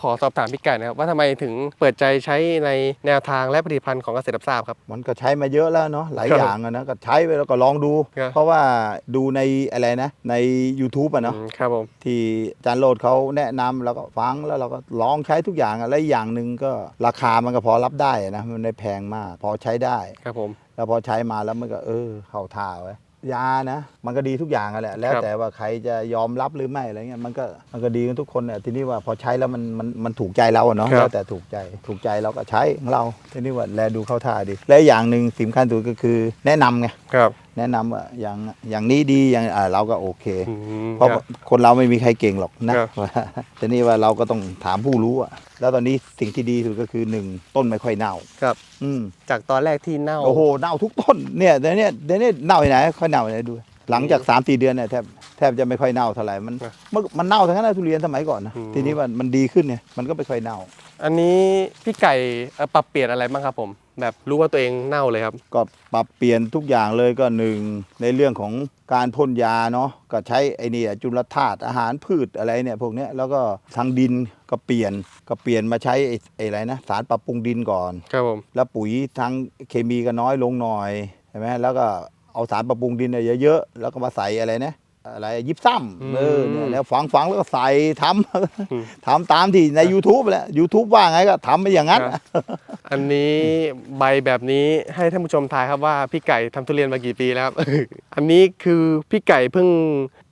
ขอสอบถามพี่ไก่นะครับว่าทำไมถึงเปิดใจใช้ในแนวทางและผลิตภัณฑ์ของเกษตรรับทราบครับ มันก็ใช้มาเยอะแล้วเนาะหลายครับอย่างอะนะก็ใช้ไปแล้วก็ลองดู ครับ เพราะว่าดูในอะไรนะ ใน YouTube อะเนาะอืมครับผม ที่อาจารย์โรดเขาแนะนำแล้วก็ฟังแล้วเราก็ลองใช้ทุกอย่างอะและอีกอย่างหนึ่งก็ราคามันก็พอรับได้อะนะมันไม่แพงมาก พอใช้ได้ ครับผม แล้วพอใช้มาแล้วมันก็เออเข้าท่าไว้ย ยานะ มันก็ดีทุกอย่างอะแหละ แล้วครับแต่ว่าใครจะยอมรับหรือไม่อะไรเงี้ยมันก็มันก็ดีกันทุกคนเนี่ยทีนี้ว่าพอใช้แล้วมันมันมันถูกใจเราอะเนาะครับ แล้วแต่ถูกใจถูกใจเราก็ใช้ของเราทีนี้ว่าแลดูเข้าท่าดี และอย่างหนึ่งสำคัญสุดก็คือแนะนำไง ครับ แนะนำว่าอย่างอย่างนี้ดีอย่างอ่าเราก็โอเค อืมเพราะครับ คนเราไม่มีใครเก่งหรอกนะครับ ว่าทีนี้ว่าเราก็ต้องถามผู้รู้อะแล้วตอนนี้สิ่งที่ดีสุดก็คือหนึ่งต้นไม่ค่อยเน่า ครับ อืม จากตอนแรกที่เน่า โอ้โหเน่าทุกต้นเนี่ยเดี๋ยวนี้เดี๋ยวนี้เน่าที่ไหนค่อยเน่าที่ไหนดู หลังจาก3าสี่เดือนเนี่ยแทบแทบจะไม่ค่อยเน่าเท่าไหร่มันครับมันมันเน่าทั้งนั้นนะทุเรียนสมัยก่อนนะอืม ทีนี้มันมันดีขึ้นเนี่ยมันก็ไม่ค่อยเน่า อันนี้พี่ไก่เอ่อปรับเปลี่ยนอะไรบ้างครับผม แบบรู้ว่าตัวเองเน่าเลยครับ ก็ปรับเปลี่ยนทุกอย่างเลยก็หนึ่งในเรื่องของการพ่นยาเนาะก็ใช้ไอ้นี่อะจุลธาตุอาหารพืชอะไรเนี่ยพวกเนี้ยแล้วก็ทางดินก็เปลี่ยนก็เปลี่ยนมาใช้ไอ้ไอ้อะไรนะสารปรับปรุงดินก่อน ครับผม แล้วปุ๋ยทางเคมีก็น้อยลงหน่อยใช่ไหมแล้วก็เอาสารปรับปรุงดินเนี่ยเยอะๆแล้วก็มาใส่อะไรนะ อะไรยิบซ้ำเออเนี่ยแล้วฝังฝังแล้วก็ใส่ทำทำตามที่ใน YouTube แหละ YouTube ว่าไงก็ทำไปอย่างนั้นครับอันนี้ใบแบบนี้ให้ท่านผู้ชมทายครับว่าพี่ไก่ทำทุเรียนมากี่ปีแล้วครับ อันนี้คือพี่ไก่เพิ่ง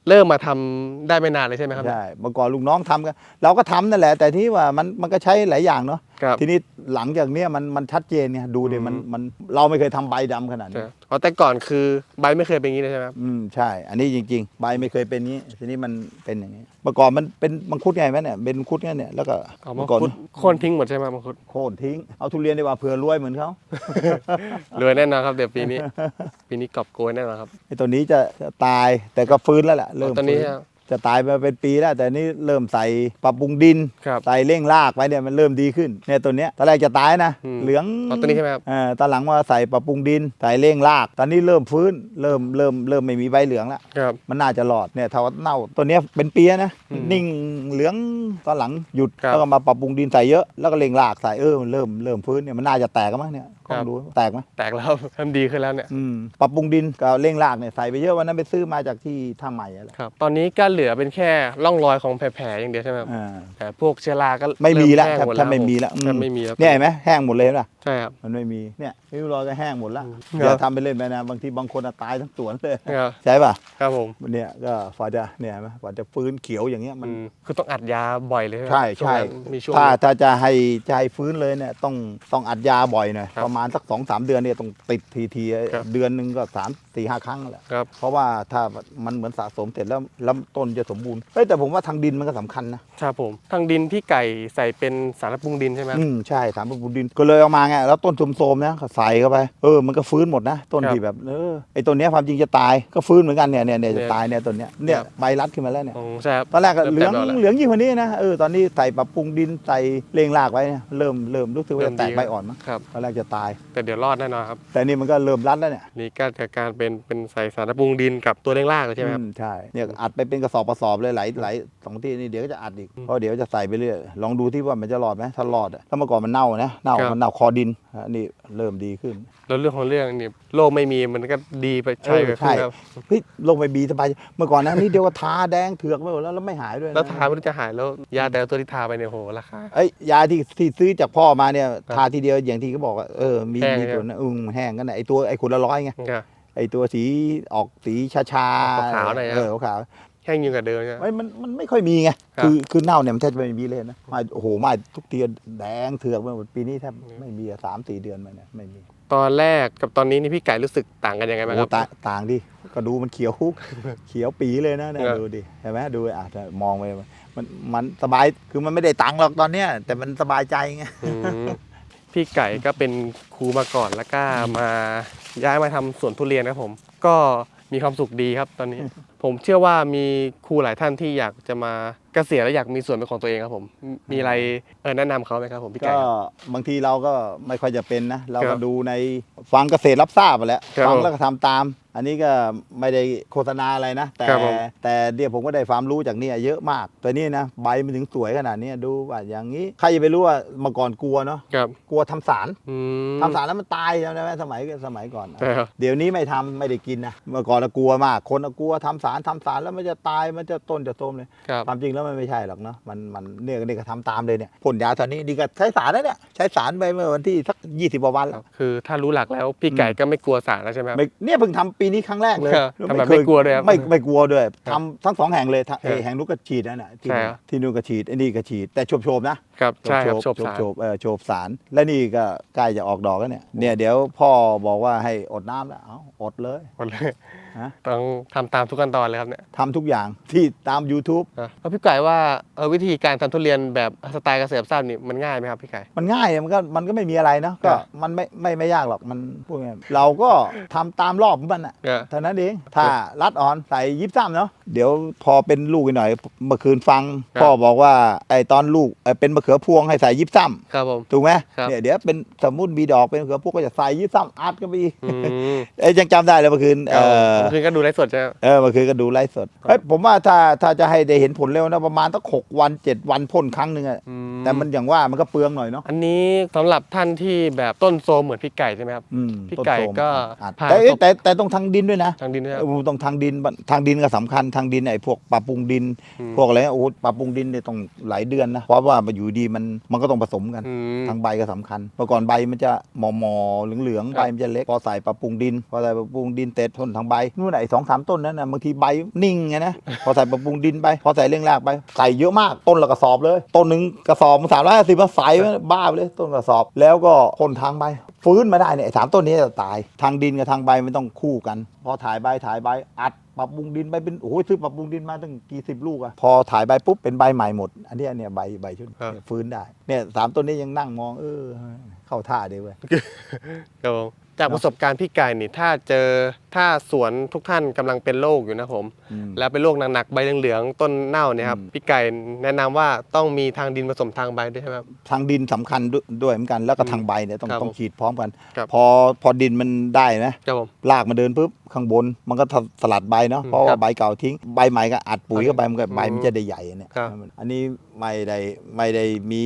เริ่มมาทำได้ไม่นานเลยใช่ไหมครับ ใช่เมื่อก่อนลูกน้องทำกันเราก็ทำนั่นแหละ แต่ที่ว่ามันมันก็ใช้หลายอย่างเนาะครับ ทีนี้หลังจากเนี้ยมันมันชัดเจนเนี่ยดูดิอืมมันมันเราไม่เคยทำใบดำขนาดใช่นี้ อ๋อแต่ก่อนคือใบไม่เคยเป็นอย่างนี้เลยใช่ไหมครับ อืมใช่ อันนี้จริง ๆ ใบไม่เคยเป็นงี้ ทีนี้มันเป็นอย่างนี้ เมื่อก่อนมันเป็นมังคุดไงไหมเนี่ย เป็นมังคุดไงเนี่ย แล้วก็เอามัเมื่งอก่อนคุดโค่นทิ้งหมดใช่ไหมมังคุดโค่นทิ้ง เอาทุเรียนดีกว่าเผื่อรวยเหมือนเขารวยแน่นอนครับเดี๋ยวปีนี้ ปีนี้กอบโกยแน่นอนครับไอ้ตัวนี้จะจะตายแต่ก็ฟื้นแล้วแหละเริ่มตอนนี้ฟื้จะตายมาเป็นปีแล้ว แต่นี่เริ่มใส่ปรับปรุงดิน ครับ ใส่เร่งรากไปเนี่ยมันเริ่มดีขึ้นเนี่ยตัวเนี้ยตอนแรกจะตายนะ อืมเหลืองอ๋อตัวนี้ใช่ไหมครับ เออตอนหลังมาใส่ปรับปรุงดิน ใส่เร่งราก ตอนนี้เริ่มฟื้น เริ่มเริ่มเริ่มไม่มีใบเหลืองแล้วครับ มันน่าจะรอดเนี่ยถ้าว่าเน่าตัวเนี้ยเป็นปีนะอืมนิ่งเหลืองตอนหลังหยุดครับ แล้วก็มาปรับปรุงดินใส่เยอะแล้วก็เร่งรากใส่เออมันเริ่มเริ่มฟื้นเนี่ยมันน่าจะแตกกันมั้งเนี่ย ลครัองบดูแตกไหมแตกแล้วเริ่มดีขึ้นแล้วเนี่ยอืมปรับปรุงดินกับเร่งรากเนี่ยใส่ไปเยอะวันนั้นไปซื้อมาจากที่ท่าใหม่อะแหละครับตอนนี้ก็เหลือเป็นแค่ร่องรอยของแผลๆอย่างเดียวใช่ไหมครับอ่าแต่พวกเชื้อราก็ไม่มีแล้วเริ่แทบห้งหดแทบไม่มีแล้วแทบไม่มีแล้วเนี่ยเห็นไหมแห้งหมดเลยนะใช่ครับมันไม่มีเนี่ย ริ้วรอยก็แห้งหมดแล้วอืมอย่าทำไปเล่นไปนะ บางทีบางคนอะตายทั้งสวนเลยครับใช่ป่ะครับผมเนี่ยก็ฝาจะเนี่ยเห็นไหมฝาจะฟื้นเขียวอย่างเงี้ยมันอืมคือต้องอัดยาบ่อยเลยไหมใช่วงใช่นั้นมีช่วงถ้าถ้าจะให้จะให้ฟื้นเลยเนี่ยต้องต้องอัดยาบ่อยหน่อยครับประมาณสักสองสามเดือนเนี่ยต้องติดทีทีครับเดือนหนึ่งก็สาม สี่ห้าครั้งแหละครับ เพราะว่าถ้ามันเหมือนสะสมเสร็จแล้วแล้วต้นจะสมบูรณ์เฮ้ยแต่ผมว่าทางดินมันก็สำคัญนะครับผมทางดินพี่ไก่ใส่เป็นสารปรุงดินใช่ไหมครับอืมใช่ถามว่าปรุงดินก็เลยเอามาไงแล้วต้นโทรมๆนะก็ใส่เข้าไปเออมันก็ฟื้นหมดนะต้นครับที่แบบเออไอ้ต้นเนี้ยความจริงจะตายก็ฟื้นเหมือนกันเนี่ยเนี่ยเนี่ยเนี่จะยตายเนี่ยต้นเนี้ยเนี่ยครับ ใบรัดขึ้นมาแล้วเนี่ย อ๋อใช่ครับ ตอนแรกก็ริ่มเหลืองแตกแล้วเหลืองยิ่งกว่านี้นะเออตอนนี้ใส่ปรับปรุงดินใส่เร่งรากไว้เนี่ยเริ่มเริ่มรู้สึกว่าเริ่จะมแตดีกใบอ่อนมั้งครับ ตอนแรกจะตาย แต่เดี๋ยวรอดแน่นอนครับ แต่นี่มันก็เริ่มรัดแล้วเนี่ย นี่ก็จากการเป็นเป็นใส่สารปรุงดินกับตัวเร่งรากเลยใช่ไหมครับ อืมใช่เนี่ยอัดไปเป็นกระสอบกระสอบเลยหลายหลายสองที่นี่เดี๋ยวก็จะอัดอีกเพราะเดี๋ยวจะใส่ไปเรื่อยลองดูที่ว่ามันจะรอดไหมถ้ารอดอะถ้าเมื่อก่อนมันเน่านะเน่าครับ มันเน่าคอดินอันนี้เริ่มดีขึ้น แล้วเรื่องของเรื่องนี่โรคไม่มีมันก็ดีไปใช่เออไปใช่ ขึ้นครับเฮ้ยลงไปบีสบายเมื่อก่อนนะนี่เดียวก็ทาแดงเถือกไปหมดแล้วแล้วไม่หายด้วยนะแล้วทาไม่รู้จะหายแล้วยาแต่ละตัวที่ทาไปเนี่ยโหราคาเอ้ยยาที่ที่ซื้อจากพ่อมาเนี่ยทาทีเดียวอย่างที่เขาบอกอะเออมีแห้งมีใช่ไหมส่วนนะอืมแห้งกันนะไอตัวไอขวดละร้อยไง ครับ ไอตัวสีออกสีชาชาๆขาวๆหน่อยนะ เออขาวแห้งยิ่งกว่าเดิมใช่ไหมๆไม่มันมันไม่ค่อยมีไงครับ คือคือเน่าเนี่ยมันแทบจะไม่มีเลยนะไม่โอ้โหไม่ทุกทีแดงเถือกไปหมดปีนี้แทบไม่มีอะสามสี่เดือนมาเนี่ยไม่มี ตอนแรกกับตอนนี้นี่พี่ไก่รู้สึกต่างกันยังไงบ้างคโอ้รับต่างต่างดิก็ดูมันเขียว เขียวปีเลยนะเนี่ยครับ ดูดิเห็นไหมดูอะถ้ามองไปมันมันสบายคือมันไม่ได้ตังค์หรอกตอนเนี้ยแต่มันสบายใจไงอืม พี่ไก่ก็เป็นครูมาก่อนแล้วก็มาย้ายมาทำสวนทุเรียนครับผม ก็มีความสุขดีครับตอนนี้ ผมเชื่อว่ามีครูหลายท่านที่อยากจะมาเกษียณและอยากมีส่วนเป็นของตัวเองครับผม มีอะไรเออแนะนำเขาไหมครับผมพี่ไก่ก็ครับบางทีเราก็ไม่ค่อยจะเป็นนะ เราครัก็บดูในฟังเกษตรรับทราบไปแหล้วครับฟังแล้วก็ทำตาม อันนี้ก็ไม่ได้โฆษณาอะไรนะ แต่ครับผม แต่เดี๋ยวผมก็ได้ความรู้จากเนี่ยเยอะมาก แต่นี่นะใบมันถึงสวยขนาดนี้ดูว่าอย่างนี้ใครจะไปรู้ว่าเมื่อก่อนกลัวเนาะครับกลัวทำสารอืม ทำสารแล้วมันตายใช่ไหมสมัยสมัยก่อนใช่ครับ เดี๋ยวนี้ไม่ทำไม่ได้กินนะเมื่อก่อนน่ะกลัวมาก คนน่ะกลัวทำสารทำสารแล้วมันจะตายมันจะต้นจะโทรมเลยครับ ความจริงแล้วมันไม่ใช่หรอกเนาะมันมันเนี่ยนี่ก็ทำตามเลยเนี่ยพ่นยาตอนนี้ดีก็ใช้สารแล้วเนี่ยใช้สารไปเมื่อวันที่สักยี่สิบกว่าวันคแล้รัวบคือถ้ารู้หลักแล้วพี่ไก่ก็ไม่กลัวสารแล้วใช่ไหมครับ ไม่เนี่ยเพิ่งทำปีนี้ครั้งแรกเลยครับทำแบบเคไม่กลัวด้วยครับไม่ไม่กลัวด้วยครับทำทั้งสองแห่งเลยทั้งครับไอ้แห่งนู้นก็ฉีดนั่นน่ะที่ใช่นู่นครับที่นู่นก็ฉีดไอ้นี่ก็ฉีดแต่โฉบโฉบๆนะครับใช่ครับโชบโฉบสารโฉบเออโฉบสาร และนี่ก็ใกล้จะออกดอกแล้วเนี่ยเนี่ยเดี๋ยวพ่อบอกว่าให้อดน้ำแล้วเอาอดเลยหมดเลย ฮะ ต้องทำตามทุกขั้นตอนเลยครับเนี่ยทำทุกอย่างที่ตาม YouTube นะแล้วพี่ไก่ว่าเออวิธีการทำทุเรียนแบบสไตล์เกษตรทราบนี่มันง่ายไหมครับพี่ไก่ มันง่ายมันก็มันก็ไม่มีอะไรเนาะก็ครับ มันไม่ไม่ไม่ยากหรอกมันพูดง่ายเราก็ทำตามรอบของมันอะเออ เท่านั้นเองถ้ารัดอ่อนใส่ยิบซ้ำเนาะเดี๋ยวพอเป็นลูกอีกหน่อยเมื่อคืนฟังครับ พ่อบอกว่าไอ้ตอนลูกเอ่อเป็นมะเขือพวงให้ใส่ยิบซ้ำครับผม ถูกไหมครับ เนี่ยเดี๋ยวเป็นสมมุติมีดอกเป็นมะเขือพวงก็จะใส่ยิบซ้ำอัดกันไปอีก อืม เอ้ยยังจำได้เลยเมื่อคืนเออผมคืนก็ดูไลฟ์สดใช่ไหมเออเมื่อคืนก็ดูไลฟ์สดเฮ้ยผมว่าถ้าถ้าจะให้ได้เห็นผลเร็วนะประมาณตั้งหกวันเจ็ดวันพ่นครั้งหนึ่งอะอืแต่มันอย่างว่ามันก็เปลืองหน่อยเนาะอันนี้สำหรับท่านที่แบบต้นโซมเหมือนพี่ไก่ใช่ไหมครับอืมพี่ต้นไก่โทรมก็อัดผ่านแต่เอ้ยแต่แต่ต้องทางดินด้วยนะทางดินนะครับ เออต้องทางดินทางดินก็สำคัญทางดินไอ้พวกปรับปรุงดิน อืม พวกอะไรโอ้โหปรับปรุงดินเนี่ยต้องหลายเดือนนะเพราะว่ามันอยู่ดีมันมันก็ต้องผสมกัน อืม ทางใบก็สำคัญเมื่อก่อนใบมันจะหมอมอๆเหลืองๆครับใบมันจะเล็ก พอใส่ปรับปรุงดิน พอใส่ปรับปรุงดินเต็ดทนทางใบนู่นน่ะไอ้สองสามต้นนั้นนะบางทีใบนิ่งไงนะพอใส่ปรับปรุงดินไป พอใส่เรื่องรากไปใส่เยอะมากต้นละกระสอบเลย ต้นหนึ่งกระสอบสามร้อยห้าสิบมาใส่ไว้บ้าไปเลยต้นกระสอบ แล้วก็พ่นทางใบฟื้นมาได้เนี่ยไอ้สามต้นนี้จะตาย ทางดินกับทางใบมันต้องคู่กัน พอถ่ายใบถ่ายใบอัดปรับปรุงดินไปเป็นโอ้โหซื้อปรับปรุงดินมาตั้งกี่สิบลูกอะพอถ่ายใบปุ๊บเป็นใบใหม่หมด อันเนี้ยเนี่ยใบใบชุดครับ เนี่ยฟื้นได้เนี่ยสามต้นนี้ยังนั่งมอง เออ เข้าท่าดีเว้ย ครับผมจากประสบการณ์พี่ไก่นี่ถ้าเจอ ถ้าสวนทุกท่านกำลังเป็นโรคอยู่นะผม อืม แล้วเป็นโรคหนักๆใบเหลืองๆต้นเน่าเนี่ยครับอืมพี่ไก่แนะนำว่าต้องมีทางดินผสมทางใบด้วยใช่ไหมครับ ทางดินสำคัญด้วยด้วยเหมือนกัน แล้วก็อืมทางใบเนี่ยต้องครับต้องฉีดพร้อมกัน ครับ พอพอดินมันได้นะครับผม รากมาเดินปุ๊บข้างบน มันก็สลัดใบเนาะอืมเพราะครัว่าบใบเก่าทิ้งใบใหม่ก็อัดปุ๋ยเข้าไปมันก็อืมใบมันจะได้ใหญ่เนี่ยครับอันนี้ไม่ได้ไม่ได้มี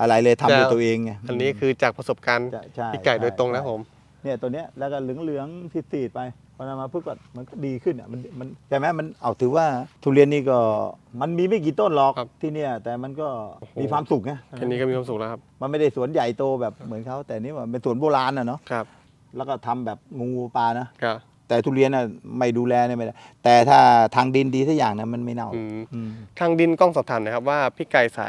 อะไรเลยทำด้วยแล้วตัวเองไงอันนี้คือจากประสบการณ์ใช่ใช่พี่ไก่โดยตรงนะใช่ผม เนี่ยตัวเนี้ยแล้วก็เหลืองเหลืองๆสีดๆไปพอนำมาปุ๊บก็มันก็ดีขึ้นอะมันมันใช่ไหมมันเอาถือว่าทุเรียนนี่ก็มันมีไม่กี่ต้นหรอกครับที่เนี่ย แต่มันก็โอ้โห มีความสุขไงแค่นี้ก็มีความสุขแล้วครับมันไม่ได้สวนใหญ่โตแบบเหมือนเขาแต่นี่มันเป็นสวนโบราณนะเนาะครับแล้วก็ทำแบบงูปลานะ ครับ แต่ทุเรียนน่ะไม่ดูแลเนี่ยไม่ได้แต่ถ้าทางดินดีสักอย่างนะมันไม่เน่าอืมอืม ทางดินกล้องสอบถามหนะครับว่าพี่ไก่ใส่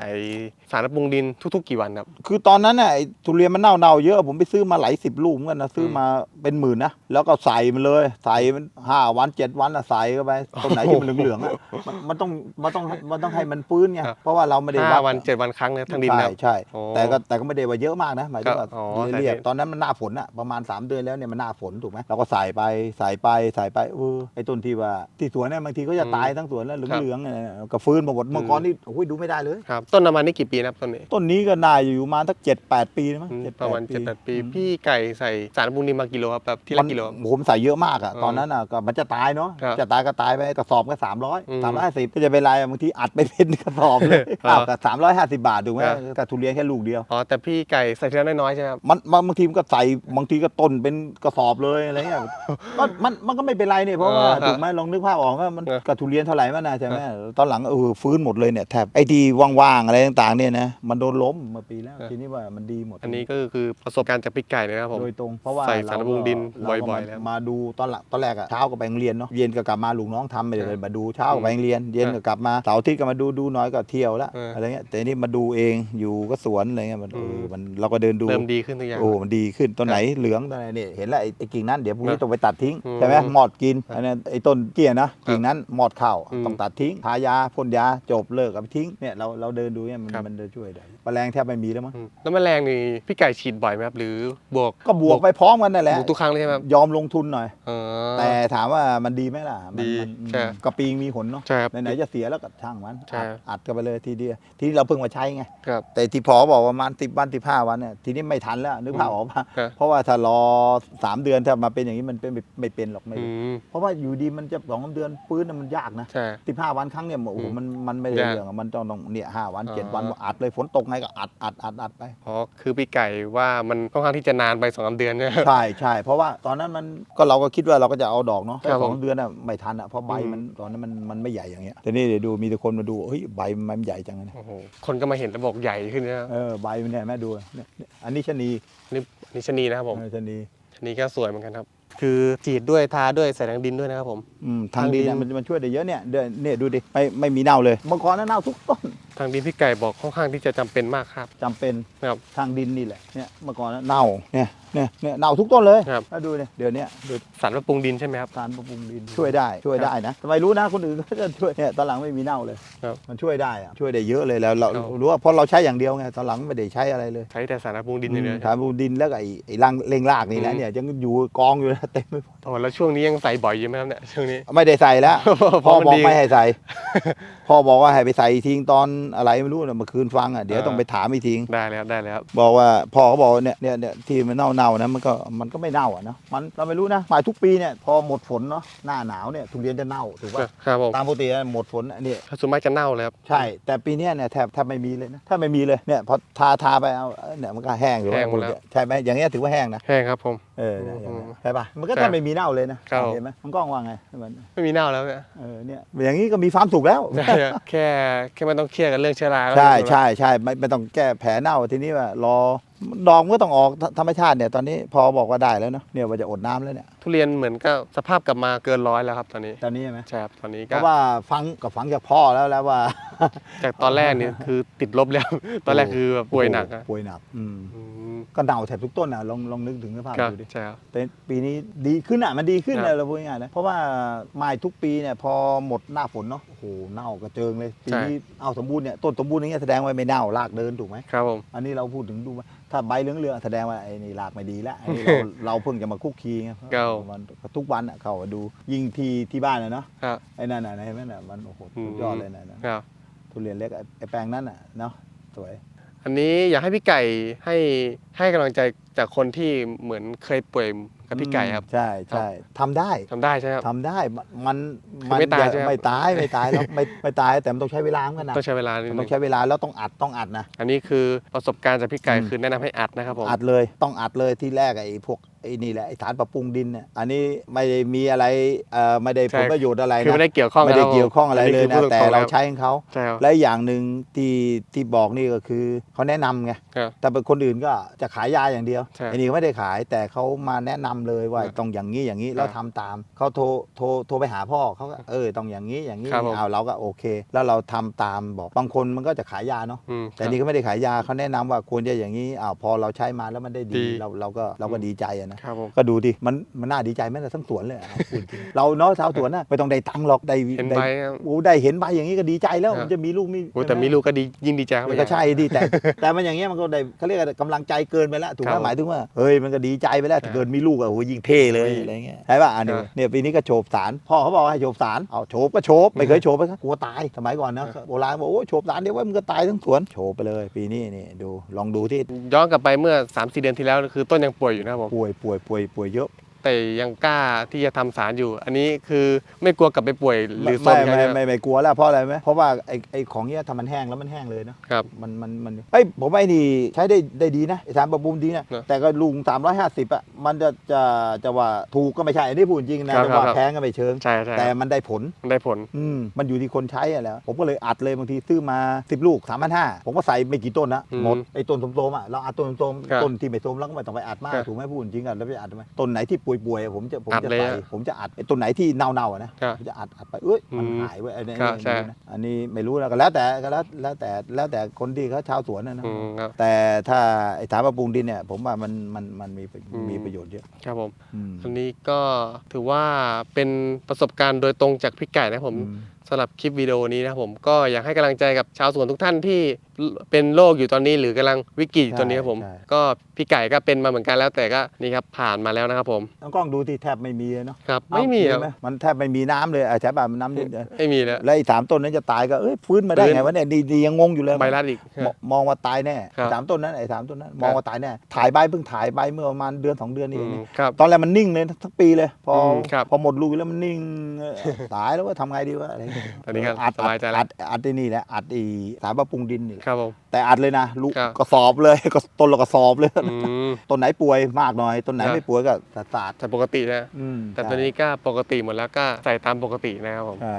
สารปรุงดินทุก ๆ กี่วันครับ คือตอนนั้นน่ะไอ้ทุเรียนมันเน่าเน่าๆเยอะ ผมไปซื้อมาหลายสิบลูกเหมือนกันนะซื้อมาเป็นหมื่นนะแล้วก็ใส่มันเลย ใส่มันห้าวันเจ็ดวันอะใส่เข้าไปต้นไหนที่มันเหลืองๆอะมันมันต้องมันต้องมันต้องให้มันฟื้นไงครับ เพราะว่าเราไม่ได้ห้าดวันเจ็ดวันครั้งนะครับทางดินใช่นะครับใช่โอ้แต่ก็แต่ก็ไม่ได้ว่าเยอะมากนะหมายถึงว่าครับอ๋อเรียบแต่ ๆตอนนั้นมันหน้าฝนอะประมาณ 3 เดือนแล้วเนี่ยมันหน้าฝนถูกไหมเราก็ใส่ไปใส่ไปใส่ไปเออไอ้ต้นที่ว่าที่สวนเนี่ยบางทีก็จะอืมตายทั้งสวนแล้วครับเหลืองๆเนี่ยก็ฟื้นมาหมดเมื่อก่อนนี่โอ้ยดูไม่ได้เลย ครับ ต้นประมาณนี้กี่ปีนะครับต้นนี้ต้นนี้ก็น่าอยู่มาสักเจ็ดแปดปีนะมั้งอืมเจ็ดประมาณแปดเจ็ดแปดปี อืม พี่ไก่ใส่สารปรุงดินมากิโลครับแบบที่ละกิโลมันผมใส่เยอะมากอะอ๋อตอนนั้นอะก็มันจะตายเนาะ ครับจะตายก็ตายไปกระสอบก็สามร้อยอืมสามร้อยห้าสิบก็จะเป็นไรอะบางทีอัดไปเป็นกระสอบเลยอ๋ออ้าวก็สามร้อยห้าสิบบาทถูกไหมครับกับทุเรียนแค่ลูกเดียว อ๋อแต่พี่ไก่ใส่ทีละน้อยๆใช่ไหมครับ มันบางบางทีมันก็ใส่บางทีก็ต้นเป็นกระสอบเลยอะไรเงี้ย มันมันมันก็ไม่เป็นไรเนี่ยเพราะว่าเออครับถูกไหมลองนึกภาพออกว่ามันเออกับทุเรียนเท่าไหร่มันนะใช่ไหมตอนหลังเออฟื้นหมดเลยเนี่ยแทบไอ้ที่ว่างๆอะไรต่างๆเนี่ยนะมันโดนล้มเมื่อปีแล้วทีนี้ว่ามันดีหมดอันนี้ก็คือประสบการณ์จากพี่ไก่เลยนะครับผม โดยตรงเพราะว่าใส่สารปรุงดินเราก็บ่อยๆมาแล้ว มาดูตอนหลังตอนแรกอะเช้าก็ไปโรงเรียนเนาะเย็นก็กลับมาลูกน้องทำไปเลยมาดูเช้าก็ไปโรงเรียน เย็นก็กลับมาเสาร์อาทิตย์ก็มาดูดูน้อยก็เที่ยวละเอออ อะไรเงี้ยแต่นี่มาดูเองอยู่ก็สวนอะไรเงี้ยมันเออมมันเราก็เดินดู เริ่มดีขึ้นทุกอย่าง โอ้ มันดีขึ้น ต้นไหนเหลืองต้นไหนนี่เห็นแล้วไอ้ไอ้กิ่งนั้นเดี๋ยวพรุ่งนี้นะต้องไปตัดทิ้งอืมใช่ไหมหมอดกินอันนั้นไอ้ต้นเกี้ยนะกิ่งนั้นหมอดข้าวอืมต้องตัดทิ้งทายาพ่นยาจบเลิกกับทิ้งเนี่ยเราเราเดินดูเนี่ยมันครับ มันจะช่วยได้แมลงแทบไม่มีแล้วมั้งอืมแล้วแมลงนี่พี่ไก่ฉีดบ่อยไหมครับ หรือบวกก็บวกไปพร้อมกันนั่นแหละบวกทุกครั้งเลยใช่ไหมครับ หยยอมลงทุนหน่อยอ๋อแต่ถามว่ามันดีไหมล่ะมันดีมันใช่ กระปีงมีผลเนาะใช่ครับ ไหนๆจะเสียแล้วก็ช่างมันใช่ อัดอัดกันไปเลยทีเดียวทีนี้เราเพิ่งมาใช้ไง ครับ แต่ที่พอบอกว่าประมาณสิบวันสิบห้าวันเนี่ยทีนี้ไม่ทันแล้วนึกภาพออกปะครับ เพราะว่าถ้ารอสามเดือนถ้ามาเป็นอย่างนี้มันเป็นไม่ไม่เป็นหรอกไม่อืมเพราะว่าอยู่ดีมันจะสองสามเดือนปื้นน่ะมันยากนะใช่สิบห้าวันครั้งเนี่ยโอ้โหอืมมันมันไม่ได้ยากเรื่องอะมันต้องต้องเนี่ยห้าวันอ๋อเจ็ดวันอัดเลยฝนตกไงก็อัดอัดอัดอัดไป อ๋อคือพี่ไก่ว่ามันค่อนข้างที่จะนานไปสองสามเดือนเนี่ย ใช่ใช่เพราะว่าตอนนั้นมันก็เราก็คิดว่าเราก็จะเอาดอกเนาะครับสองผมเดือนอะไม่ทันอะเพราะใบอืมมันตอนนั้นมันมันไม่ใหญ่อย่างเงี้ยแต่นี่เดี๋ยวดูมีแต่คนมาดูเฮ้ยใบมันใหญ่จังเลยโอ้โหคนก็มาเห็นแล้วบอกใหญ่ขึ้นนะครับเออใบมันเนี่ยแม่ดูเนี่ยเนี่ยอันนี้ชะนีนี่นี่ชะนีนะครับผมเออชะนีชะนีก็สวยเหมือนกันครับ คือฉีดด้วยทาด้วยใส่ทางดินด้วยนะครับผม อืมทางทางดิดินนเนี่ยมันมันช่วยได้เยอะเนี่ยเดี๋ยวเนี่ยดูดิไม่ไม่มีเน่าเลยเมื่อก่อนนั้นเน่าทุกต้นทางดินพี่ไก่บอกค่อนข้างที่จะจำเป็นมากครับจำเป็นครับ ทางดินนี่แหละเนี่ยเมื่อก่อนนั้นเน่าเนี่ยเนี่ยเนี่ยเน่าทุกต้นเลยครับ แล้วดูเนี่ยเดี๋ยวเนี้ยดูสารปรับปรุงดินใช่ไหมครับการปรับปรุงดินช่วยได้ช่วยได้นะทำไมรู้นะคนอื่นก็จะช่วยเนี่ยตอนหลังไม่มีเน่าเลย ครับมันช่วยได้อะช่วยได้เยอะเลยแล้วเราครับ รู้ว่าเพราะเราใช้อย่างเดียวไงตอนหลังไม่ได้ใช้อะไรเลย ใช้แต่สารปรับปรุงดินอย่างเดียวถามดูดินแล้วก็ไอ้ไอ้รังเร่งรากนี่แหละอืม เนี่ยยังอยู่กองอยู่นะเต็มไปหมดโอ้แล้วช่วงนี้ยังใส่บ่อยอยู่ไหมครับเนี่ยช่วงนี้ ไม่ได้ใส่แล้วเพพ่อราะมันบอกดี ไม่ให้ใส่ พ่อบอกว่าให้ไปใส่ทิ้งตอนอะไรไม่รู้นะเมื่อคืนฟังอะเดี๋ยวอ่าต้องไปถามอีกทิ้งได้แล้วได้แล้ว บอกว่าพ่อเขาบอกว่าเนี่ยเนี่ยเนี่ยที่มันเน่าเน่าๆนะมันก็มันก็ไม่เน่าอะเนอะมันเราไม่รู้นะหมายทุกปีเนี่ยพอหมดฝนเนาะหน้าหนาวเนี่ยทุเรียนจะเน่าถูกป่ะครับผมตามปกติหมดฝนอันนี้ถ้าส่วนมากจะเน่าเลยครับใช่ แต่ปีเนี้ยเนี่ยแทบแทบไม่มีเลยนะถ้าไม่มีเลยเนี่ยพอทาทาไปเอาเอ้ยเนี่ยมันก็แห้งอยู่แห้งหมดแล้วใช่ไหมอย่างเงี้ยถือว่าแห้งนะแห้งครับผม เออเนี่ยอย่างเงี้ยอืมใช่ป่ะมันก็ใช่แทบไม่มีเน่าเลยนะครับ เห็นไหมมันกล้องว่าไงมันไม่มีเน่าแล้วเนี่ยเออเนี่ยอย่างนี้ก็มีความสุขแล้วได้ครับแค่แค่ไม่ต้องเครียดกับเรื่องเชื้อราก็ใช่ถูกแล้วใช่ใช่ไม่ไม่ต้องแก้แผลเน่าทีนี้ว่ารอดองก็ต้องออกธธรรมชาติเนี่ยตอนนี้พอบอกว่าได้แล้วเนาะเนี่ยว่าจะอดน้ำแล้วเนี่ย ทุเรียนเหมือนก็สภาพกลับมาเกินร้อยแล้วครับตอนนี้ตอนนี้ใช่ไหมใช่ครับตอนนี้เพก็ราะว่าฟังกับฟังจากพ่อแล้วแล้วว่าจากตอนแรกนี่คือติดลบแล้ว ตอนแรกคือแบบป่วยหนักอะป่วยหนักอืมอืมก็เน่าแถบทุกต้นอะลองลองนึกถึงสภาพครับดูดิ ใช่ครับ แต่ปีนี้ดีขึ้นอะมันดีขึ้นครัเลยบเราพูดง่ายๆนะเพราะว่าไม้ทุกปีเนี่ยพอหมดหน้าฝนเนาะโอ้โหเน่ากระเจิงเลยปีนี้เอาสมบูรณ์เนี่ยต้นสมบูรณ์อย่างเงี้ยแสดงว่าไม่เน่ารากเดินถูกไหมครับผม อันนี้เราพูดถึงดูว่า ถ้าใบเหลืองๆแสดงว่าไอ้นี่รากไม่ดีแล้วไอ้นี่เรา เราเพิ่งจะมาคุกคีไงเก้ามันทุกวันอะเขาดูยิ่งที่ที่บ้านนะเนาะครับ ไอ้นั่นน่ะเห็นไหมน่ะมันโอ้โหสุดยอดเลยนะนั่นครับ ทุเรียนเล็กไอ้ไอ้แปลงนั้นน่ะเนาะสวย อันนี้อยากให้พี่ไก่ให้ให้กำลังใจ จากคนที่เหมือนเคยป่วยกับพี่ไก่ครับ ใช่ใช่ทำได้ทำได้ใช่ไหมครับ ทำได้มันคือไม่ตายอย่ใช่ไหมไม่ตายไม่ตายแล้วไม่ไม่ตายแต่มันต้องใช้เวลาเหมือนกันนะต้องใช้เวลานิดมันนึต้องงใช้เวลาแล้วต้องอัดต้องอัดนะ อันนี้คือประสบการณ์จากพี่ไก่อืมคือแนะนำให้อัดนะครับผมอัดเลยต้องอัดเลยที่แรกไอ้พวกไอ้นี่แหละไอ้ฐานปรับปรุงดินเนี่ยอันนี้ไม่ได้มีอะไรเอ่อไม่ได้ผลประโยชน์อะไรคือนะไม่ได้เกี่ยวข้องไม่ได้บเกี่ยวข้องอะไรเลยคืนะพูดแต่งๆเราแล้วใช้ของเขาใช่ครับและอย่างหนึ่งที่ที่บอกนี่ก็คือเขาแนะนำไงครับแต่เป็นคนอื่นก็จะขายยาอย่างเดียวใช่ไอ้นี่ไม่ได้ขายแต่เขามาแนะนำเลยว่าครับต้องอย่างนี้อย่างนี้ครับแล้วทำตามเขาโทรโทรโทรไปหาพ่อเขาก็เออต้องอย่างนี้อย่างนี้ครับผม เอาเราก็โอเค แล้วเราทำตามบอกบางคนมันก็จะขายยาเนาะ อืมแต่นี่ก็ไม่ได้ขายยาเขาแนะนำว่าควรจะอย่างนี้อ้าวพอเราใช้มาแล้วมันได้ดีดี เราเราก็เราก็ดีใจอะนะ ครับผม ก็ดูดิมันมันน่าดีใจแม้แต่ทั้งสวนเลยอะเอาพูดจริง เราเนาะชาวสวนน่ะไม่ต้องได้ตังค์หรอกได้เห็นได้ใบครับ โอ้ได้เห็นใบอย่างนี้ก็ดีใจแล้วครับ มันจะมีลูกมีโอ้แต่มีลูกก็ดียิ่งดีใจครับมันก็ใช่ดีแต่แต่มันอย่างเงี้ยมันก็ได้เขาเรียกอะไรกำลังใจเกินไปแล้วถูกไหคมรับหมายถึงว่าเฮ้ยมันก็ดีใจไปแล้วครับถ้าเกิดมีลูกอะโอ้โหยิ่งเท่เลยอุ้ยอะไรเงี้ยใช่ป่ะอันนี้ครับเนี่ยปีนี้ก็โฉบสารพ่อเขาบอกว่าให้โฉบสารเอาโฉบก็โฉบไม่เคยโฉบไปครับกลัวตายสมัยก่อนนะครับโบราณบอกโอ้ยโฉบสารเดี๋ยวว่ามันก็ตายทั้งสวนโฉบไปเลยปีนี้นี่ดูลองดูที่ย้อนกลับไปเมื่อ3 4เดือนที่แล้วคือต้นยังป่วยอยู่นะครับผมป่วยป่วยป่วยป่วยเยอะ แต่ยังกล้าที่จะทำสารอยู่ อันนี้คือไม่กลัวกลับไปป่วยหรือไม่ส้มไม่ใช่ไม่ไหมไม่ไม่กลัวแล้วเพราะอะไรไหมเพราะว่าไอ้ไอ้ของเนี้ยทำมันแห้งแล้วมันแห้งเลยเนาะครับมันมันมันเอ้ยผมว่าไอ้นี่ใช้ได้ได้ดีนะไอ้สารปรับปรุงดีนะเนอะแต่ก็ลุง 350อะมันจะจะจะว่าถูกก็ไม่ใช่อันนี้พูดจริงนะครับแต่ว่าครับแพงก็ไม่เชิงใช่ใช่แต่มันได้ผลมันได้ผลอืมมันอยู่ที่คนใช้อะแล้วผมก็เลยอัดเลยบางทีซื้อมา 10 ลูก3 5 0 0ผมก็ใส่ไม่กี่ต้นนะอืมหมดไอ้ต้นสมๆอะเราอัดต้นสมครับๆต้นที่ไม่สมแล้วก็ไม่ต้องไปอัดมากครับถูกไหมพูดจริงอะแล้วไปอัดทำไมต้นไหนที่ป่วยๆอะผมจะผมอัดจะเลยใส่อะผมจะอัดไอ้ต้นไหนที่เน่าๆอะนะครับผมจะอัดอัดไปเอ้ยมันอืมหายเว้ยไอ้นี่ครับนี่ใช่นะอันนี้ไม่รู้แล้วก็แล้วแต่ก็แล้วแล้วแต่แล้วแต่คนที่เขาชาวสวนนะนะอืมครับ แต่ถ้าไอ้ถามปรับปรุงดินเนี่ย ผมว่ามันมันมันมีอืม มีประโยชน์เยอะครับผม อืมอันนี้ก็ถือว่าเป็นประสบการณ์โดยตรงจากพี่ไก่นะครับผม อืม สำหรับคลิปวิดีโอนี้นะครับผมก็อยากให้กำลังใจกับชาวสวนทุกท่านที่เป็นโรคอยู่ตอนนี้หรือกำลังวิกฤตอยู่ตอนนี้ครับผม ใช่ก็พี่ไก่ก็เป็นมาเหมือนกันแล้วแต่ก็นี่ครับผ่านมาแล้วนะครับผมน้องกล้องดูที่แทบไม่มีเลยเนาะครับไม่มีครับเห็นหมันแทบไม่มีน้ำเลยอะใช่ป่ะมันน้ำนิดเดียวไม่มีแล้ว แล้วไอ้สามต้นนั้นจะตายก็เอ้ยฟื้นมาได้ฟื้น ไงวะเนี่ยดีดียังงงอยู่เลย ใบรัดอีก มองมองว่าตายแน่ครับสามต้นนั้นไอ้สามต้นนั้นมองว่าตายแน่ถ่ายใบเพิ่งถ่ายใบเมื่อประมาณเดือนสองเดือนนี่อืเองมครับ ตอนแรกมันนิ่งเลยทั้งปีเลย พออมครับ พอหมดลูกแล้วมันนิ่งเออตายแล้วว่าทำไงดีวะอะไรเงี้ยตอนนี้ก็อัดสบายใจแล้วอัดอัดอัดไอ้นี่แหละอัดไอ้สารปรับปรุงดินนี่แหละครับผม แต่อัดเลยนะลูกครับกระสอบเลย ก็ต้นละกระสอบเลยอืม ต้นไหนป่วยมากหน่อยต้นไหนครับ ไม่ป่วยก็สาดแต่ปกตินะ ๆอืมแต่ตอนนี้ก็ปกติหมดแล้วก็ใส่ตามปกตินะครับผม ใช่